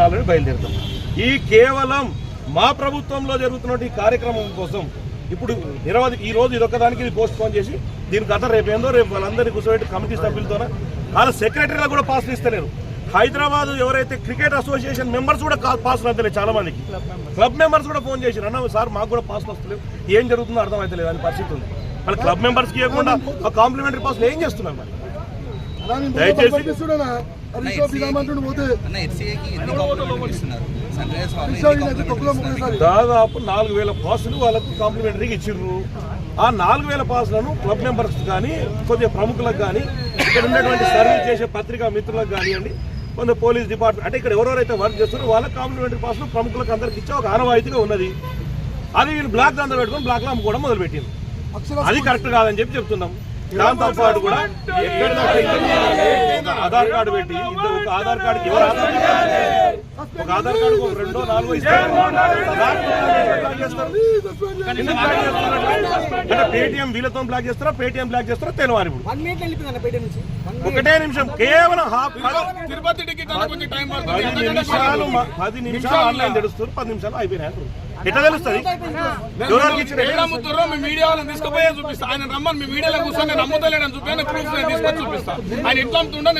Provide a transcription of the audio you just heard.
నాలుగు బయలుదేరుతాం. ఈ కేవలం మా ప్రభుత్వంలో జరుగుతున్న ఈ కార్యక్రమం కోసం ఇప్పుడు నిరవధి ఈ రోజు ఇదొక్కదానికి ఇది పోస్ట్ పోన్ చేసి దీని కథ రేపు ఏందో రేపు వాళ్ళందరినీ కూర్చోబెట్టి కమిటీ సభ్యులతోన వాళ్ళ సెక్రటరీలకు కూడా పాసులు ఇస్తలేరు. హైదరాబాద్ ఎవరైతే క్రికెట్ అసోసియేషన్ మెంబర్స్ కూడా పాసులు అంతలేదు చాలా మందికి. క్లబ్ మెంబర్స్ కూడా ఫోన్ చేసి అన్న సార్ మాకు కూడా పాసులు వస్తలేవు ఏం జరుగుతుందో అర్థం అవుతలేదు అని పరిస్థితి ఉంది. వాళ్ళ క్లబ్ మెంబర్స్కి ఇవ్వకుండా కాంప్లిమెంటరీ పాసులు ఏం చేస్తున్నారు మరి? దయచేసి- దాదాపు నాలుగు వేల పాసులు వాళ్ళకి కాంప్లిమెంటరీగా ఇచ్చిర్రు. ఆ నాలుగు వేల పాసులను క్లబ్ మెంబర్స్ కానీ కొద్దిగా ప్రముఖులకు కానీ ఇక్కడ ఉన్నటువంటి సర్వీస్ చేసే పత్రికా మిత్రులకు కానివ్వండి కొంత పోలీస్ డిపార్ట్మెంట్ అంటే ఇక్కడ ఎవరెవరైతే వర్క్ చేస్తున్నారో వాళ్ళకి కాంప్లిమెంటరీ పాసులు ప్రముఖులకు అందరికి ఇచ్చే ఒక ఆనవాయితీగా ఉన్నది. అది వీళ్ళు బ్లాక్ దందా పెట్టుకొని బ్లాక్లో అమ్ముకోవడం మొదలుపెట్టింది అది కరెక్ట్ కాదని చెప్పి చెప్తున్నాం. దాంతో పాటు కూడా ఎక్కడ ఆధార్ కార్డు పెట్టి ఒక ఆధార్ కార్డుకి ఎవరు ఆధార్ కార్డు? ఒక ఆధార్ కార్డు ఒక రెండో నాలుగో ఇస్తారు? అంటే పేటిఎం వీళ్ళతో బ్లాక్ చేస్తారా? పేటిఎం బ్లాక్ చేస్తారా? తెలియాలి ఇప్పుడు. ఒకటే నిమిషం. కేవలం హాఫ్ తిరుపతి టికెట్ అన్న కొంచెం టైం పడుతుంది. పది నిమిషాలు పది నిమిషాలు ఆన్లైన్ తెలుస్తారు పది నిమిషాలు అయిపోయినాయి. ఎట్లా తెలుస్తుంది? మీడియా వాళ్ళని తీసుకుపోయే చూపిస్తా. ఆయన రమ్మని మీ మీడియాలో కూర్చొని నేను అమ్ముతలేడని చూపి ప్రూఫ్ నేను తీసుకొని చూపిస్తా. ఆయన ఎట్లా అమ్ముతుండో